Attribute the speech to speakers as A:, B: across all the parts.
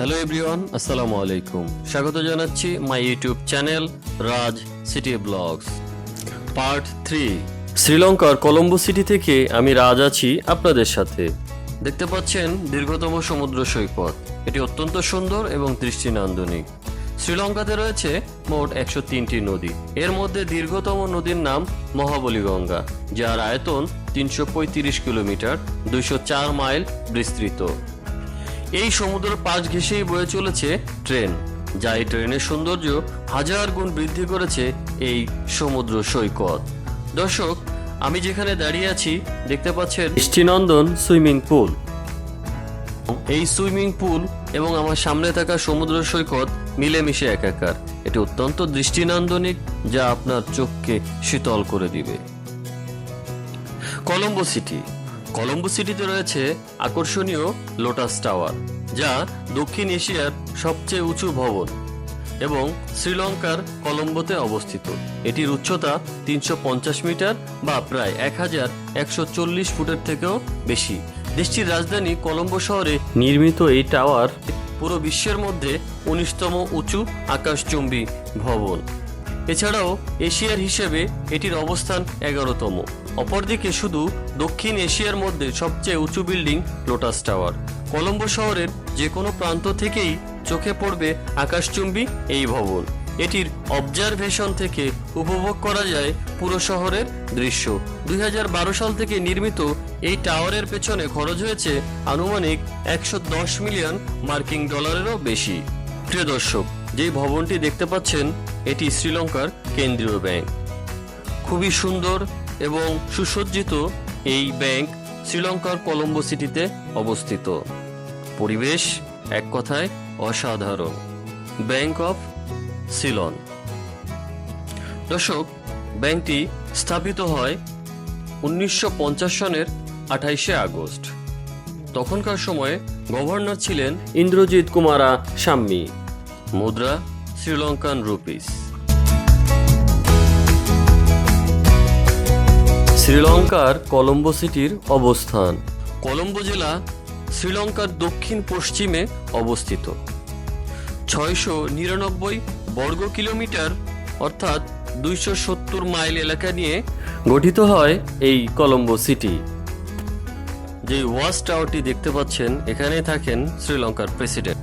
A: Hello everyone আসসালামু আলাইকুম স্বাগত জানাচ্ছি my YouTube channel Raj city vlogs part three শ্রীলঙ্কার কলম্বো সিটি থেকে আমি রাজ আছি আপনাদের সাথে। দেখতে পাচ্ছেন দীর্ঘতম সমুদ্র সৈকত। এটি অত্যন্ত সুন্দর এবং দৃষ্টিনন্দনিক। শ্রীলঙ্কাতে রয়েছে মোট একশো তিনটি নদী। এর মধ্যে দীর্ঘতম নদীর নাম মহাবলী গঙ্গা যার আয়তন তিনশো পঁয়ত্রিশ কিলোমিটার, দুইশো চার মাইল বিস্তৃত। এই সমুদ্র পাশ ঘেঁষেই বয়ে চলেছে ট্রেন। যা এই ট্রেনের সৌন্দর্য হাজার গুণ বৃদ্ধি করেছে এই সমুদ্র সৈকত। দর্শক, আমি যেখানে দাঁড়িয়ে আছি, দেখতে পাচ্ছেন দৃষ্টিনন্দন সুইমিং পুল। এই সুইমিং পুল এবং আমার সামনে থাকা সমুদ্র সৈকত মিলেমিশে একাকার। এটি অত্যন্ত দৃষ্টিনন্দনিক, যা আপনার চোখকে শীতল করে দিবে। কলম্বো সিটি। কলম্বো সিটিতে রয়েছে আকর্ষণীয় লোটাস টাওয়ার, যা দক্ষিণ এশিয়ার সবচেয়ে উঁচু ভবন এবং শ্রীলঙ্কার কলম্বোতে অবস্থিত। এটির উচ্চতা তিনশো পঞ্চাশ মিটার বা প্রায় এক হাজার একশো চল্লিশ ফুটের থেকেও বেশি। দেশটির রাজধানী কলম্বো শহরে নির্মিত এই টাওয়ার পুরো বিশ্বের মধ্যে উনিশতম উঁচু আকাশচুম্বী ভবন। এছাড়াও এশিয়ার হিসেবে এটির অবস্থান এগারোতম। অপরদিকে শুধু দক্ষিণ এশিয়ার মধ্যে সবচেয়ে উঁচু বিল্ডিং লোটাস টাওয়ার। কলম্বো শহরের যে কোনো প্রান্ত থেকেই চোখে পড়বে আকাশচুম্বী এই ভবন। এটির অবজারভেশন থেকে উপভোগ করা যায় পুরো শহরের দৃশ্য। দুই হাজার বারো সাল থেকে নির্মিত এই টাওয়ারের পেছনে খরচ হয়েছে আনুমানিক একশো দশ মিলিয়ন মার্কিন ডলারেরও বেশি। প্রিয় দর্শক যেই ভবনটি দেখতে পাচ্ছেন, এটি শ্রীলঙ্কার কেন্দ্রীয় ব্যাংক। খুবই সুন্দর এবং সুসজ্জিত এই ব্যাংক শ্রীলঙ্কার কলম্বো সিটিতে অবস্থিত। পরিবেশ এক কথায় অসাধারণ। Bank of Ceylon. দর্শক, ব্যাংকটি স্থাপিত হয় উনিশশো সনের আঠাইশে আগস্ট। তখনকার সময়ে গভর্নর ছিলেন ইন্দ্রজিৎ কুমারা সাম্মি, মুদ্রা শ্রীলঙ্কান রুপিস। শ্রীলঙ্কার কলম্বো সিটির অবস্থান। কলম্বো জেলা শ্রীলঙ্কার দক্ষিণ পশ্চিমে অবস্থিত। ছয়শো নিরানব্বই বর্গ কিলোমিটার, অর্থাৎ দুইশো সত্তর মাইল এলাকা নিয়ে গঠিত হয় এই কলম্বো সিটি। যে ওয়াচ টাওয়ারটি দেখতে পাচ্ছেন এখানে থাকেন শ্রীলঙ্কার প্রেসিডেন্ট।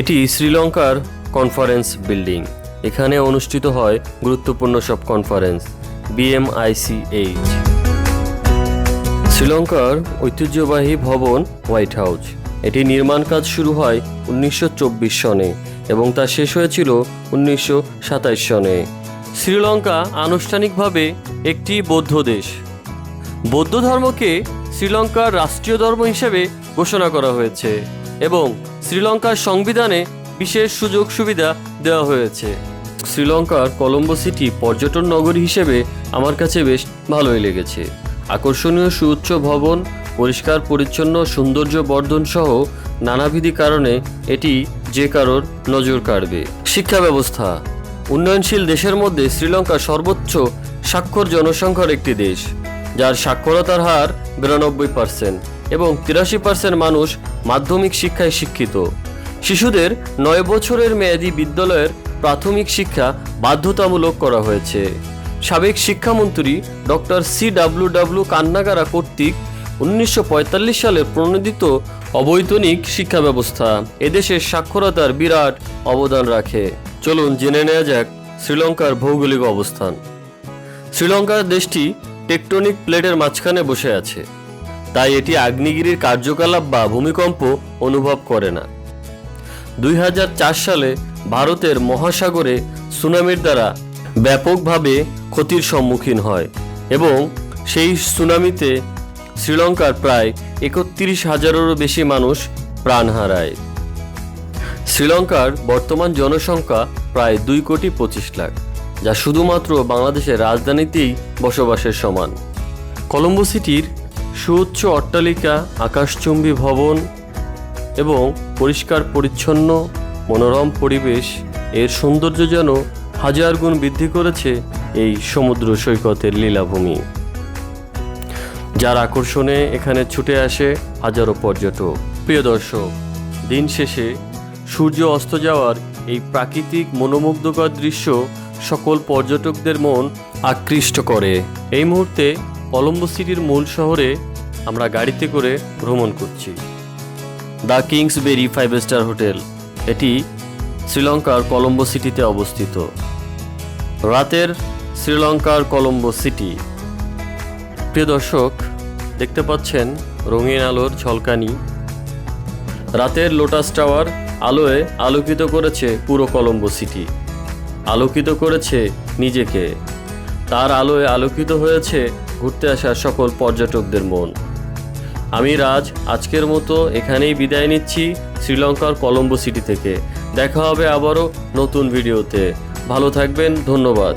A: এটি শ্রীলঙ্কার কনফারেন্স বিল্ডিং। এখানে অনুষ্ঠিত হয় গুরুত্বপূর্ণ সব কনফারেন্স, বিএমআইসিএইচ। শ্রীলঙ্কার ঐতিহ্যবাহী ভবন হোয়াইট হাউস। এটি নির্মাণ কাজ শুরু হয় উনিশশো চব্বিশ সনে এবং তা শেষ হয়েছিল উনিশশো সাতাশ সনে। শ্রীলঙ্কা আনুষ্ঠানিকভাবে একটি বৌদ্ধ দেশ। বৌদ্ধ ধর্মকে শ্রীলঙ্কার রাষ্ট্রীয় ধর্ম হিসেবে ঘোষণা করা হয়েছে এবং শ্রীলঙ্কার সংবিধানে বিশেষ সুযোগ সুবিধা দেওয়া হয়েছে। শ্রীলঙ্কার কলম্বো সিটি পর্যটন নগরী হিসেবে আমার কাছে বেশ ভালোই লেগেছে। আকর্ষণীয় সুউচ্চ ভবন, পরিষ্কার, পরিচ্ছন্ন সৌন্দর্য বর্ধন সহ নানাবিধি কারণে এটি যে কারোর নজর কাড়বে। শিক্ষা ব্যবস্থা। উন্নয়নশীল দেশের মধ্যে শ্রীলঙ্কা সর্বোচ্চ স্বাক্ষর জনসংখ্যার একটি দেশ, যার সাক্ষরতার হার বিরানব্বই পার্সেন্ট এবং তিরাশি পার্সেন্ট মানুষ মাধ্যমিক শিক্ষায় শিক্ষিত। শিশুদের নয় বছরের মেয়াদী বিদ্যালয়ের প্রাথমিক শিক্ষা বাধ্যতামূলক করা হয়েছে। সাবেক শিক্ষামন্ত্রী doctor C W W Kannangara কর্তৃক উনিশশো পঁয়তাল্লিশ সালে প্রণোদিত অবৈতনিক শিক্ষা ব্যবস্থা। এদেশের সাক্ষরতার বিরাট অবদান রাখে। চলুন জেনে নেওয়া যাক শ্রীলঙ্কার ভৌগোলিক অবস্থান। শ্রীলঙ্কার দেশটি টেকটনিক প্লেটের মাঝখানে বসে আছে। তাই এটি আগ্নেয়গিরির কার্যকলাপ বা ভূমিকম্প অনুভব করে না। দুই হাজার চার সালে ভারতের মহাসাগরে সুনামির দ্বারা ব্যাপকভাবে ক্ষতির সম্মুখীন হয় এবং সেই সুনামিতে শ্রীলঙ্কার প্রায় একত্রিশ হাজারেরও বেশি মানুষ প্রাণ হারায়। শ্রীলঙ্কার বর্তমান জনসংখ্যা প্রায় দুই কোটি পঁচিশ লাখ, যা শুধুমাত্র বাংলাদেশের রাজধানীতেই বসবাসের সমান। কলম্বো সিটির সুউচ্চ অট্টালিকা, আকাশচুম্বী ভবন এবং পরিষ্কার পরিচ্ছন্ন মনোরম পরিবেশ এর সৌন্দর্য যেন হাজার গুণ বৃদ্ধি করেছে এই সমুদ্র সৈকতের লীলাভূমি। যার আকর্ষণে এখানে ছুটে আসে হাজারো পর্যটক। প্রিয় দর্শক, দিন শেষে সূর্য অস্ত যাওয়ার এই প্রাকৃতিক মনোমুগ্ধকর দৃশ্য সকল পর্যটকদের মন আকৃষ্ট করে। এই মুহূর্তে কলম্বো সিটির মূল শহরে আমরা গাড়িতে করে ভ্রমণ করছি। The Kingsbury five star hotel, এটি শ্রীলঙ্কার কলম্বো সিটিতে অবস্থিত। রাতের শ্রীলঙ্কার কলম্বো সিটি। প্রিয় দর্শক, দেখতে পাচ্ছেন রঙিন আলোর ঝলকানি। রাতের লোটাস টাওয়ার আলোয় আলোকিত করেছে পুরো কলম্বো সিটি। আলোকিত করেছে নিজেকে। তার আলোয় আলোকিত হয়েছে ঘুরতে আসা সকল পর্যটকদের মন। আমি রাজ, আজকের মতো এখানেই বিদায় নিচ্ছি শ্রীলঙ্কার কলম্বো সিটি থেকে। দেখা হবে আবারও নতুন ভিডিওতে। ভালো থাকবেন ধন্যবাদ।